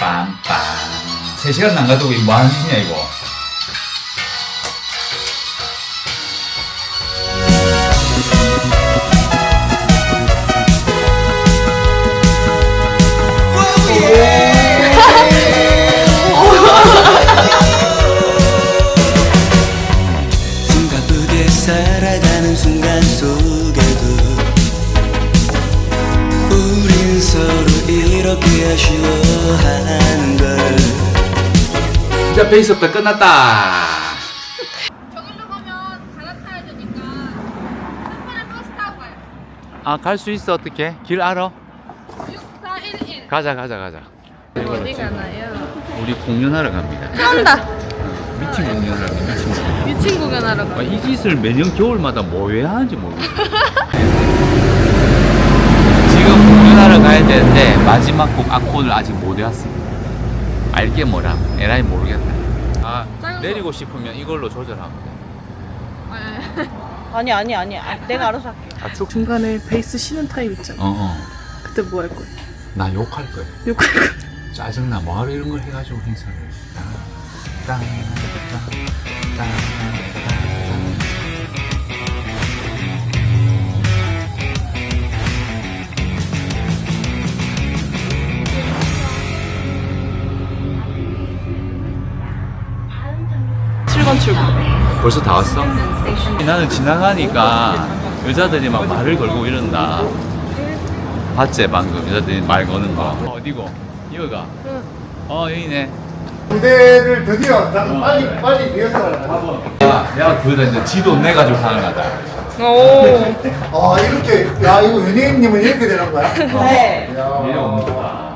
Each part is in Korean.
빵빵 3시간 남가두고 이거 뭐하는 짓이냐 이거 진짜 페이스업다 끝났다. 저기로 가면 갈아타야 되니까 한 번에 버스 타고 가요. 아 갈 수 있어. 어떻게 길 알아? 6411. 가자 가자 가자. 어디 가나요? 우리 공연하러 갑니다. 한다. 미팅 공연하러 갑니다. 미팅 공연 미친 공연하러 가. 아, 이 짓을 매년 겨울마다 뭐 왜 하는지 모르겠어. 지금 공연하러 가야 되는데 마지막 곡 악보를 아직 못 외웠습니다. 알게 뭐라. 에라이 모르겠다. 아 내리고 싶으면 이걸로 조절하면 돼 아니 아니 아니 아, 내가 알아서 할게 아, 쭉 중간에 베이스 쉬는 타임 있잖아. 어 어 그때 뭐 할 거야? 나 욕할 거야 욕할 거야. 짜증나 뭐하러 이런 걸 해가지고 행사를 땅, 땅, 땅, 땅, 땅, 땅. 출구. 벌써 다 왔어? 나는 지나가니까 여자들이 막 말을 걸고 이런다. 봤지 방금 여자들이 말 거는 거. 어디고? 이거가. 어 여기네. 무대를 드디어 다 빨리 빨리 리허설을 하고 야, 내가 그거다 이제 지도 내 가지고 하는 거다. 오. 아 이렇게 야 이거 연예인님은 이렇게 되는 거야? 네 이래 오는 거다.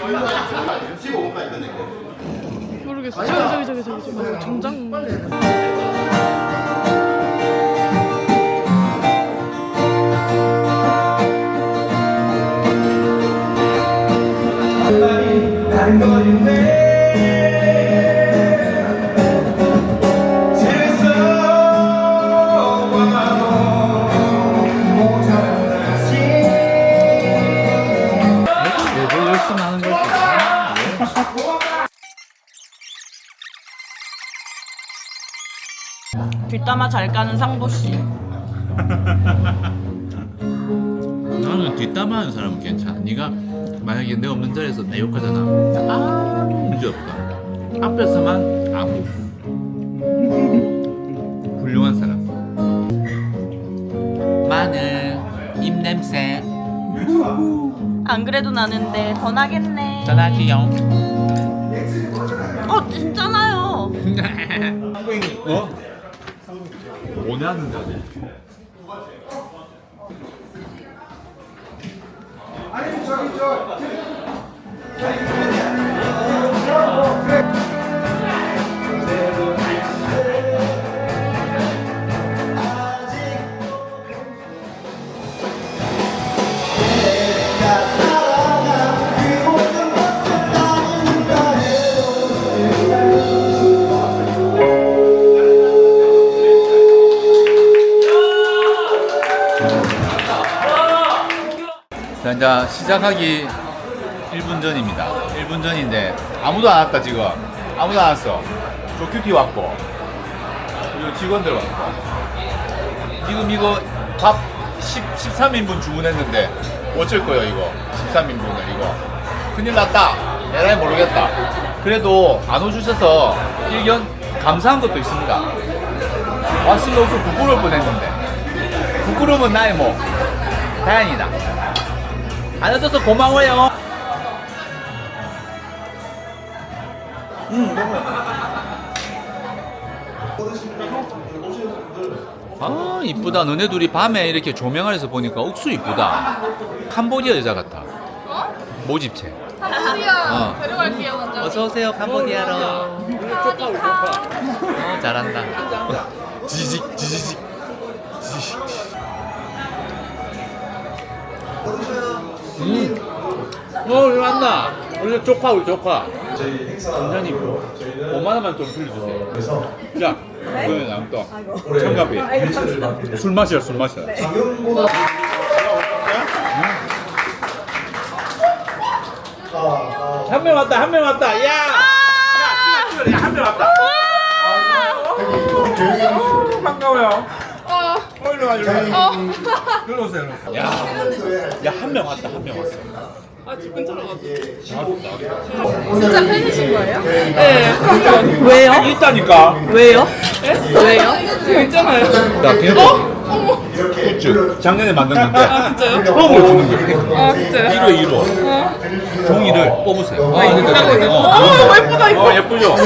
모르겠어. 저기 저기 저기 저기 저기. 정장. 뭘 뒷담화 잘 까는 상보씨 나는 뒷담화하는 사람은 괜찮아. 네가 만약에 내 없는 자리에서 내 욕하잖아. 아무 문제 없다. 앞에서만 아무. 훌륭한 사람. 마늘, 입냄새, 안 그래도 나는데 더 나겠네 전화기요. 어 진짜 나요 어? 뭐냐는데 어 이제 시작하기 1분 전입니다. 1분 전인데 아무도 안 왔다 지금. 아무도 안 왔어. 조큐티 왔고. 그리고 직원들 왔고. 지금 이거 밥 10, 13인분 주문했는데 어쩔 거예요 이거? 13인분을 이거. 큰일 났다. 에라이 모르겠다. 그래도 안 오주셔서 일견 감사한 것도 있습니다. 왔으면 없어 부끄러울 뻔했는데. 부끄러움은 나의 뭐. 다행이다 안 와줘서 고마워요. 아 이쁘다. 너네 둘이 밤에 이렇게 조명 아래서 보니까 옥수 이쁘다. 캄보디아 여자 같아. 모집체. 한국이야. 어. 데려갈게요, 먼저. 어서 오세요 캄보디아로. 어 잘한다. 지직 지직 지직. 어, 여기 맞나? 우리 조카, 우리 조카. 저희 행사 완전히 뭐, 저희는 5만 원만 좀 빌려주세요. 그래서 자, 그러면 남또 청가비. 술 마셔, 술 마셔. 작년보다 아, 한명 왔다, 한 명 왔다. 야! 야, 야, 한 명 왔다. 아~ 반가워요. 어, 일로 와, 일로 와. 일로 오세요. 야, 야, 한 명 왔다, 한 명 왔어. 진짜 팬이신 거예요? 네. 왜요? 있다니까 왜요? 왜요? 지금 있잖아요. 나 대박 굿즈 작년에 만든 건데 아, 진짜요? 처음으로 주는 거예요 아, 진짜요? 1호 1호 종이를 뽑으세요 아 이거. 어, 어, 예쁘다, 이거. 어 예쁘죠?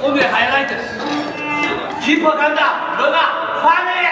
오늘 하이라이트 깊어 간다 너가 화내 화내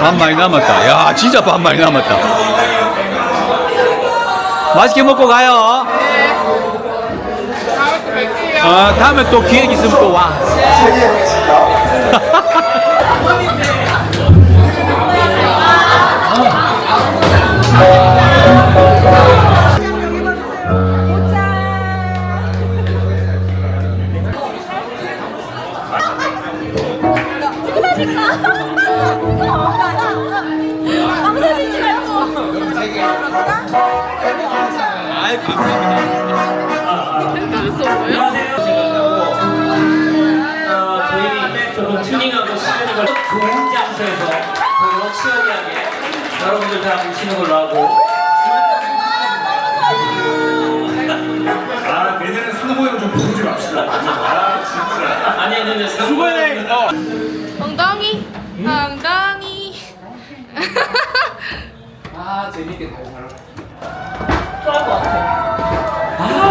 밥 많이 남았다. 야, 진짜 밥 많이 남았다. 맛있게 먹고 가요. 어, 다음에 또 기획 있으면 또 와. 아이, 감사합니다. 팬클럽 뭐예요? 어, 저희 조금 튜닝하고 시간이 걸 좋은 장소에서 더 시원하게 여러분들 다 보시는 걸로 하고 아 내년에 상보 형 좀 부르지 맙시다. 아 진짜. 아니 아니 아니 수고해 엉덩이, 엉덩이. 아,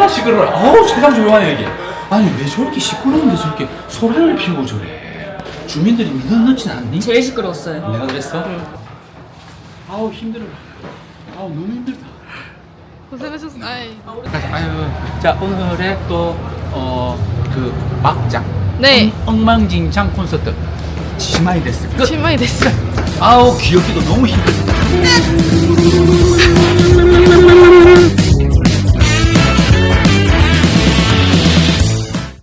시끄러워. 어우, 세상 조용하네, 여기. 아니, 왜 저렇게 시끄러운데 저렇게 소란을 피우고 저래? 주민들이 넣진 않니? 제일 시끄러웠어요. 내가 그랬어? 아우, 힘들어. 아우, 너무 힘들다. 고생하셨어. 아이. 아유, 자 오늘의 또어그 막장 네. 엉망진창 콘서트 치마이 데스 끝. 실망이 됐어. 아우 귀엽기도 너무 힘들다. Yeah.